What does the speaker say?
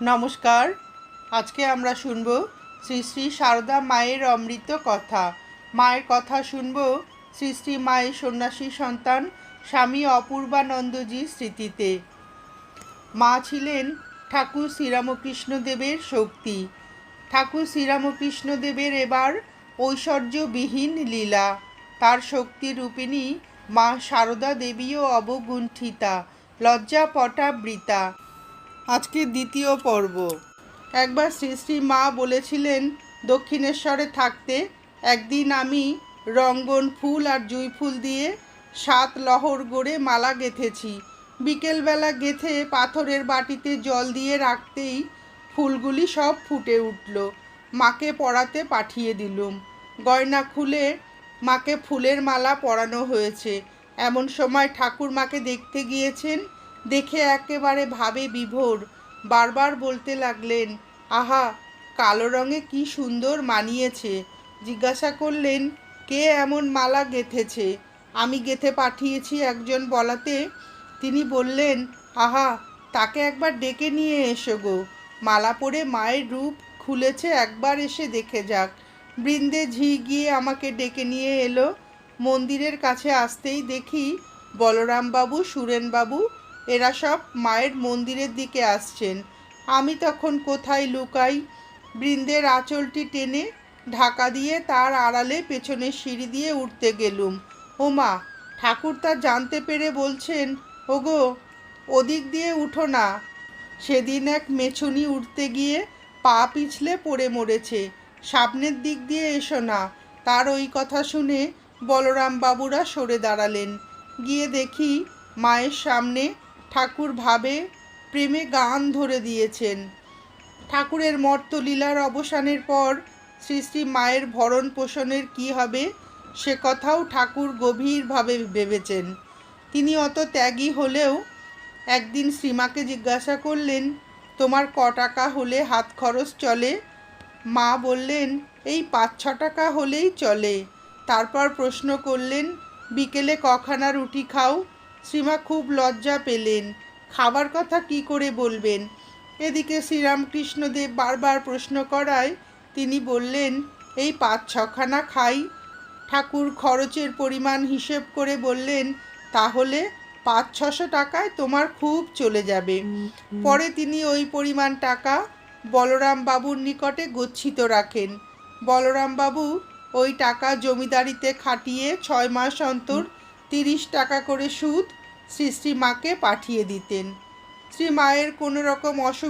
নমস্কার। আজকে আমরা শুনব শ্রী শ্রী সারদা মায়ের অমৃত কথা। মায়ের কথা শুনব শ্রী শ্রী মায়ের সন্ন্যাসী সন্তান স্বামী অপূর্বানন্দজির স্মৃতিতে। মা ছিলেন ঠাকুর শ্রীরামকৃষ্ণদেবের শক্তি। ঠাকুর শ্রীরামকৃষ্ণদেবের এবার ঐশ্বর্যবিহীন লীলা। তার শক্তি রূপিণী মা সারদা দেবীও অবগুণ্ঠিতা লজ্জা পটাবৃতা আজকে দ্বিতীয় পর্ব। একবার শ্রী শ্রী মা বলেছিলেন, দক্ষিণেশ্বরে থাকতে একদিন আমি রঙ্গন ফুল আর জুঁই ফুল দিয়ে সাত লহর গড়ে মালা গেঁথেছি। বিকেলবেলা গেঁথে পাথরের বাটিতে জল দিয়ে রাখতেই ফুলগুলি সব ফুটে উঠল। মাকে পড়াতে পাঠিয়ে দিলুম। গয়না খুলে মাকে ফুলের মালা পরানো হয়েছে। এমন সময় ঠাকুর মাকে দেখতে গিয়েছেন দেখে একেবারে ভাবে বিভোর। বারবার বলতে লাগলেন, আহা, কালো রঙে কি সুন্দর মানিয়েছে। জিজ্ঞাসা করলেন, কে এমন মালা গেঁথেছে? আমি গেঁথে পাঠিয়েছি একজন বলাতে। তিনি বললেন, আহা, তাকে একবার ডেকে নিয়ে এসো গো। মালা পরে মায়ের রূপ খুলেছে, একবার এসে দেখে যাক। বৃন্দে ঝি গিয়ে আমাকে ডেকে নিয়ে এলো। মন্দিরের কাছে আসতেই দেখি বলরামবাবু, সুরেনবাবু এরা সব মায়ের মন্দিরের দিকে আসছেন। আমি তখন কোথায় লুকাই? বৃন্দের আঁচলটি টেনে ঢাকা দিয়ে তার আড়ালে পেছনের সিঁড়ি দিয়ে উঠতে গেলুম। ওমা, ঠাকুর তা জানতে পেরে বলছেন, ওগো, ওদিক দিয়ে উঠো না। সেদিন এক মেছুনি উঠতে গিয়ে পা পিছলে পড়ে মরেছে। সামনের দিক দিয়ে এসো না। তার ওই কথা শুনে বলরাম বাবুরা সরে দাঁড়ালেন। গিয়ে দেখি মায়ের সামনে ঠাকুর ভাবে প্রেমে গান ধরে দিয়েছেন। ঠাকুরের মর্তলীলার অবসানের পর শ্রী শ্রী মায়ের ভরণ পোষণের কী হবে সে কথাও ঠাকুর গভীরভাবে ভেবেছেন। তিনি অত ত্যাগী হলেও একদিন শ্রীমাকে জিজ্ঞাসা করলেন, তোমার ক টাকা হলে হাত খরচ চলে? মা বললেন, এই পাঁচ ছ টাকা হলেই চলে। তারপর প্রশ্ন করলেন, বিকেলে কখানা রুটি খাও? শ্রীমা খুব লজ্জা পেলেন। খাবার কথা কি করে বলবেন? এদিকে শ্রীরামকৃষ্ণদেব বারবার প্রশ্ন করায় তিনি বললেন, এই পাঁচ ছখানা খাই। ঠাকুর খরচের পরিমাণ হিসেব করে বললেন, তাহলে পাঁচ ছশো টাকায় তোমার খুব চলে যাবে। পরে তিনি ওই পরিমাণ টাকা বলরাম বাবুর নিকটে গচ্ছিত রাখেন। বলরাম বাবু ওই টাকা জমিদারিতে খাটিয়ে ছয় মাস অন্তর তিরিশ টাকা করে সুদ শ্রী শ্রীমাকে পাঠিয়ে দিতেন। শ্রীমায়ের কোনো রকম অসুখ